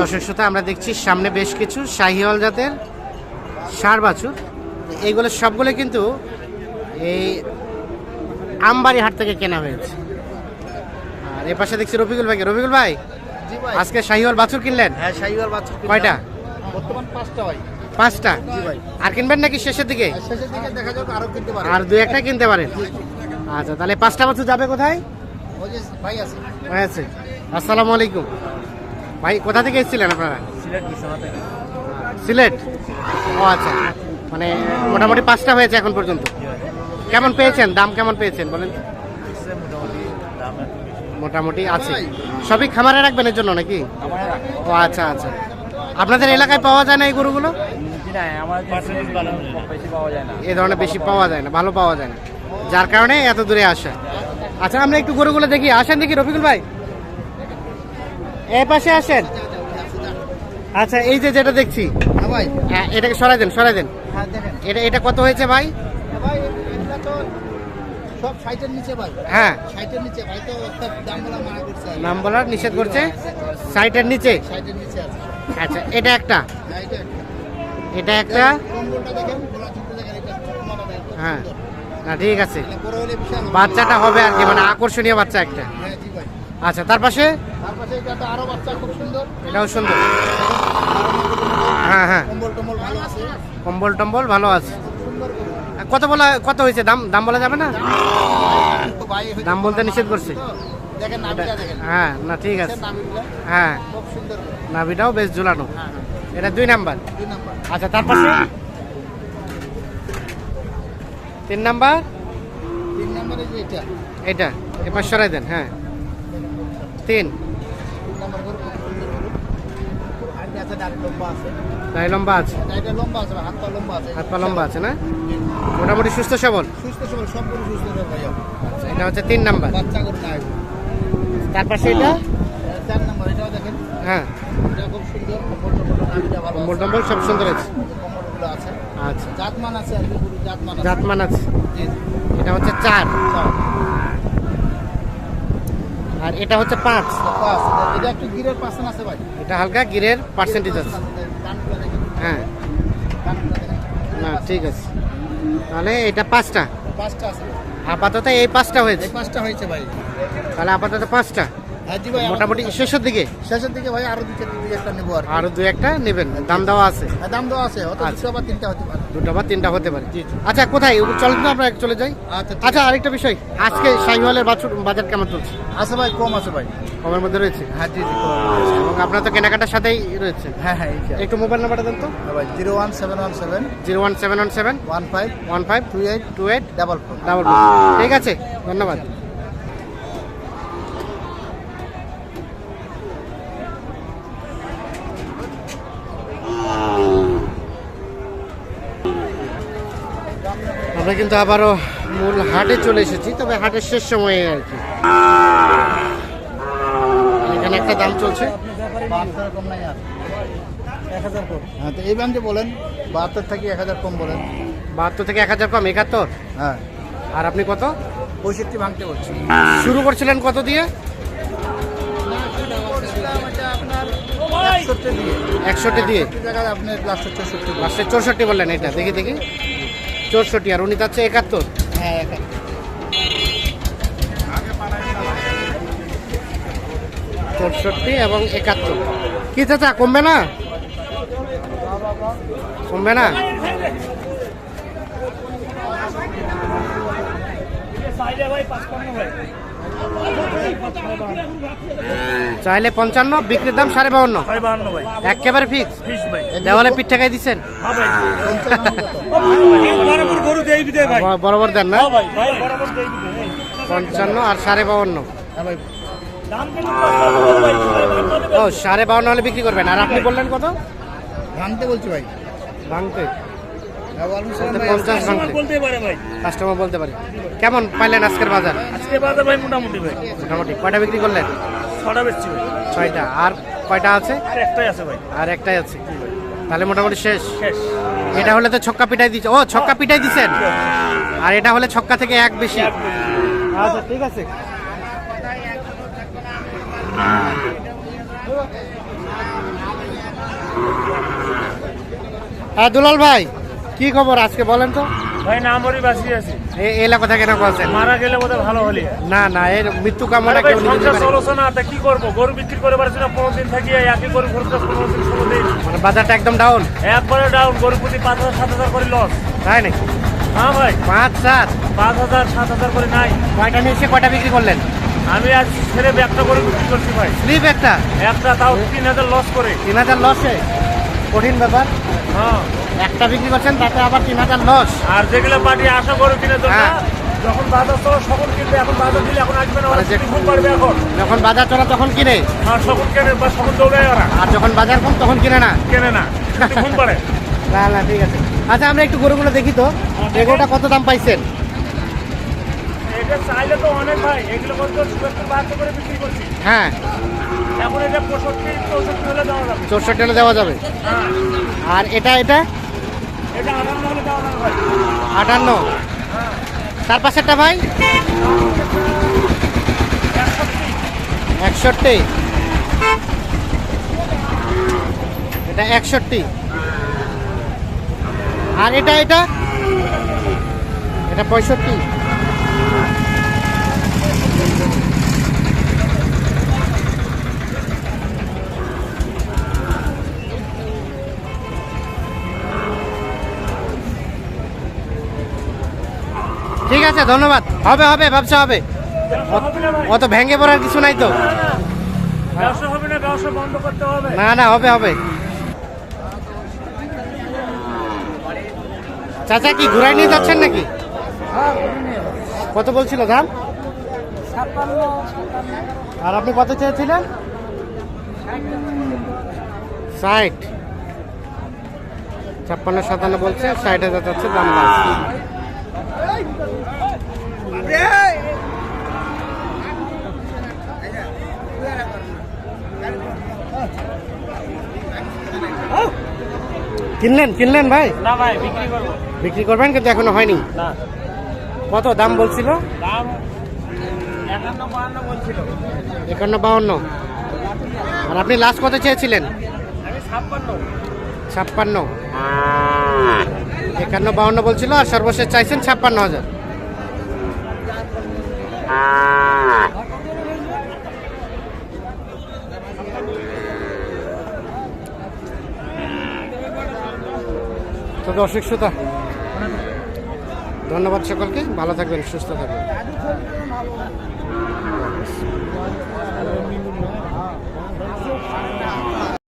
দর্শক শ্রোতা আমরা দেখছি সামনে বেশ কিছু শাহিওয়াল জাতের সার বাছুর। এইগুলো সবগুলো কিন্তু এই আমবাড়ি হাট থেকে কেনা হয়েছে। আর এ পাশে দেখছি রফিকুল ভাইকে। রফিকুল ভাই আজকে শাহিওয়াল বাছুর কিনলেন? হ্যাঁ শাহিওয়াল কিনলাম। কয়টা? বর্তমান পাঁচটা ভাই। পাঁচটা? আর কিনবেন নাকি শেষের দিকে? আর দু একটা কিনতে পারেন? আচ্ছা তাহলে পাঁচটা বাছুর যাবে কোথায়? আসসালামু আলাইকুম। ভাই কোথা থেকে এসেছিলেন আপনারা? সিলেট ও আচ্ছা। মানে মোটামুটি পাঁচটা হয়েছে এখন পর্যন্ত। কেমন পেয়েছেন? দাম কেমন পেয়েছেন বলেন? মোটামুটি আছে। সবই খামারে রাখবেন এর জন্য নাকি? ও আচ্ছা আচ্ছা। আপনাদের এলাকায় পাওয়া যায় না এই গরুগুলো? জি না আমার পার্সেন্টেজ বাড়ানো বেশি পাওয়া যায় না। এই ধরনের বেশি পাওয়া যায় না ভালো পাওয়া যায় না। যার কারণে এত দূরে আসা। আচ্ছা আমরা একটু গরুগুলো দেখি। আসেন দেখি রফিকুল ভাই। এই পাশে আসেন। আচ্ছা এই যে যেটা দেখছি হ্যাঁ ভাই। হ্যাঁ, এটাকে সরাই দেন সরাই দেন। হ্যাঁ এটা এটা কত হয়েছে ভাই? সব সাইটের নিচে ভাই। হ্যাঁ। সাইটের নিচে ভাই তো দাম বলা মানা করছে নাম বলার নিষেধ করছে? সাইটের নিচে? সাইটের নিচে আছে। আচ্ছা এটা একটা? এটা একটা। হ্যাঁ। না ঠিক আছে। বাচ্চাটা হবে আর কি মানে আকর্ষণীয় বাচ্চা একটা। আচ্ছা তার পাশে? তার পাশে এটা তো আরও বাচ্চা খুব সুন্দর। এটাও সুন্দর। হ্যাঁ হ্যাঁ। কম্বল টম্বল ভালো আছে। কম্বল টম্বল ভালো আছে। কত বলা কত হয়েছে? দাম দাম বলা যাবে না? দাম বলতে নিষেধ করছে। হ্যাঁ না ঠিক আছে। হ্যাঁ। নাভিটাও বেশ ঝুলানো। হ্যাঁ হ্যাঁ। এটা দুই নাম্বার। আচ্ছা তার পাশে? তিন নাম্বার? তিন নাম্বারে এটা। এটা এবার সরাই দেন হ্যাঁ। তিন। গায়ে লম্বা আছে। হাত পা লম্বা আছে হাত লম্বা আছে না? মোটামুটি সুস্থ সবল? সুস্থ সবল সব গরু সুস্থ আচ্ছা, এটা হচ্ছে তিন নাম্বার। তার পাশে এটা? চার নাম্বার এটাও দেখেন হ্যাঁ। এটা খুব সুন্দর কম্বল টম্বল সব সুন্দর আছে। আছে আচ্ছা। জাতমান আছে আর কি জাতমান আছে। জাতমান আছে। এটা হচ্ছে চার। চার। আর এটা হচ্ছে পাঁচ। এটা একটু গিরের পার্সেন্ট আছে ভাই। এটা হালকা গিরের পার্সেন্টেজ আছে। হ্যাঁ। না ঠিক আছে। তাহলে এটা পাঁচটা। পাঁচটা আছে আপাতত এই পাঁচটা হয়েছে। পাঁচটা হয়েছে ভাই। তাহলে আপাতত পাঁচটা। মোটামুটি শেষের দিকে? শেষের দিকে ভাই আরও দুটো দুই একটা নেব আর। আরও দু একটা নেবেন? দাম দেওয়া আছে? হ্যাঁ, দাম দেওয়া আছে আচ্ছা। দুটো বা তিনটা হতে পারে। দুটো বা তিনটা হতে পারে। আচ্ছা কোথায়? চলেন তো আমরা চলে যাই। আচ্ছা আচ্ছা আরেকটা বিষয়। আজকে শাহিওয়ালের বাজার কেমন চলছে? আছে ভাই কম আছে ভাই। কমের মধ্যে রয়েছে? হ্যাঁ জি জি এবং আপনার তো কেনাকাটার সাথেই রয়েছে। হ্যাঁ হ্যাঁ একটু মোবাইল নাম্বারটা দেন তো। হ্যাঁ ভাই zero one seven one seven. Zero one seven one seven. One five. One five. Two eight. Two eight. Double four. Double ঠিক আছে ধন্যবাদ। আমরা কিন্তু আবারও মূল হাটে চলে এসেছি তবে হাটের শেষ সময়ে আর কি। এখানে একটা দাম চলছে। কম নাই আর এক হাজার কম হ্যাঁ তো এই বলেন বাহাত্তর থেকে এক হাজার কম বলেন। বাহাত্তর থেকে এক হাজার কম একাত্তর? হ্যাঁ। আর আপনি কত? পঁয়ষট্টি ভাঙতে বলছি। শুরু করছিলেন কত দিয়ে? একষট্টি দিয়ে। একষট্টি চৌষট্টি বললেন এটা দেখি দেখি। চৌষট্টি আর উনি যাচ্ছে একাত্তর। হ্যাঁ চৌষট্টি এবং একাত্তর। কি চাচা কমবে না? কমবে না? চাইলে পঞ্চান্ন বিক্রির দাম সাড়ে বাউন্ন। একেবারে ফিক্স দেওয়ালে পিঠ ঠেকাই দিচ্ছেন? হ্যাঁ? বরাবর দেন না? হ্যাঁ ভাই ভাই। বরাবর দেই বিদে পঞ্চান্ন আর সাড়ে বাউন্ন। হ্যাঁ ও সাড়ে বাউন্ন হলে বিক্রি করবেন। আর আপনি বললেন কত? ভাঙতে বলছি ভাই। ভাঙতে। পঞ্চাশ ভাঙতে। বলতে পারে কাস্টমার বলতে পারে। কেমন পাইলেন আজকের বাজার? মোটামুটি কয়টা বিক্রি করলেন? ছয়টা আর কয়টা আছে? আছে ভাই। আর একটাই আছে। তাহলে মোটামুটি শেষ। শেষ। এটা হলে তো ছক্কা ও ছক্কা হ্যাঁ। আর এটা হলে ছক্কা থেকে এক বেশি। আচ্ছা ঠিক আছে। হ্যাঁ দুলাল ভাই কি খবর আজকে বলেন তো? ভাই নামরই বাঁচি আছে। এই থেকে কেন বলছেন মারা গেলে বোধহয় ভালো হলি। না না এর মৃত্যু কামনা কেউ নিতে পারে চলছে না কি করব? গরু বিক্রি করে পারছি না দিন থাকি একই গরু দিন দিন। মানে বাজারটা একদম ডাউন একবারে ডাউন গরু প্রতি পাঁচ হাজার সাত হাজার করে লস তাই নাকি? হ্যাঁ ভাই। পাঁচ সাত? পাঁচ হাজার সাত হাজার করে নাই। কয়টা নিয়ে এসে কয়টা বিক্রি করলেন? আমি আজ ছেড়ে একটা করে বিক্রি করছি ভাই। স্লিপ একটা? একটা তাও তিন হাজার লস করে। তিন হাজার লসে কঠিন ব্যাপার। হ্যাঁ। একটা বিক্রি করছেন তাতে আবার তিন হাজার লস। আর যেগুলো পার্টি আশা করে কিনে হ্যাঁ। যখন বাজার তো সকল কিনবে এখন বাজার দিলে এখন আসবে না মানে যে- পারবে এখন? যখন বাজার চলে তখন কিনে। আর সকল কেনে বা সকল দৌড়ায় ওরা। আর যখন বাজার কম তখন কিনে না। কেনে না। ঘুম পারে না না ঠিক আছে। আচ্ছা আমরা একটু গরুগুলো দেখি তো। এগুলোটা কত দাম পাইছেন? এটা চাইলে তো অনেক ভাই এগুলো বলতে সুরক্ষিত বাহাত্তর করে বিক্রি করছি। হ্যাঁ। এখন এটা পঁয়ষট্টি চৌষট্টি হলে দেওয়া যাবে। চৌষট্টি হলে দেওয়া যাবে? হ্যাঁ। আর এটা এটা? এটা আটান্ন হলে দেওয়া যাবে ভাই। আটান্ন। তার পাশেরটা ভাই? একষট্টি। এটা একষট্টি। আর এটা এটা? এটা পঁয়ষট্টি। ঠিক আছে ধন্যবাদ। হবে হবে ব্যবসা হবে। অত ভেঙে পড়ার কিছু নাই তো? না, না। হবে হবে। চাচা কি ঘুরাই নিয়ে যাচ্ছেন নাকি? কত বলছিল দাম? আর আপনি কত চেয়েছিলেন? ষাট। ছাপ্পান্ন সাতান্ন বলছে ষাট হাজার যাচ্ছে দাম কিনলেন কিনলেন ভাই? না ভাই বিক্রি করব। বিক্রি করবেন কিন্তু এখনও হয়নি? না। কত দাম বলছিল? দাম একান্ন বাউন্ন আর আপনি লাস্ট কত চেয়েছিলেন? ছাপ্পান্ন। একান্ন বাউন্ন বলছিল আর সর্বশেষ চাইছেন ছাপ্পান্ন হাজার। তো দর্শক শ্রোতা, ধন্যবাদ সকলকে, ভালো থাকবেন, সুস্থ থাকবেন।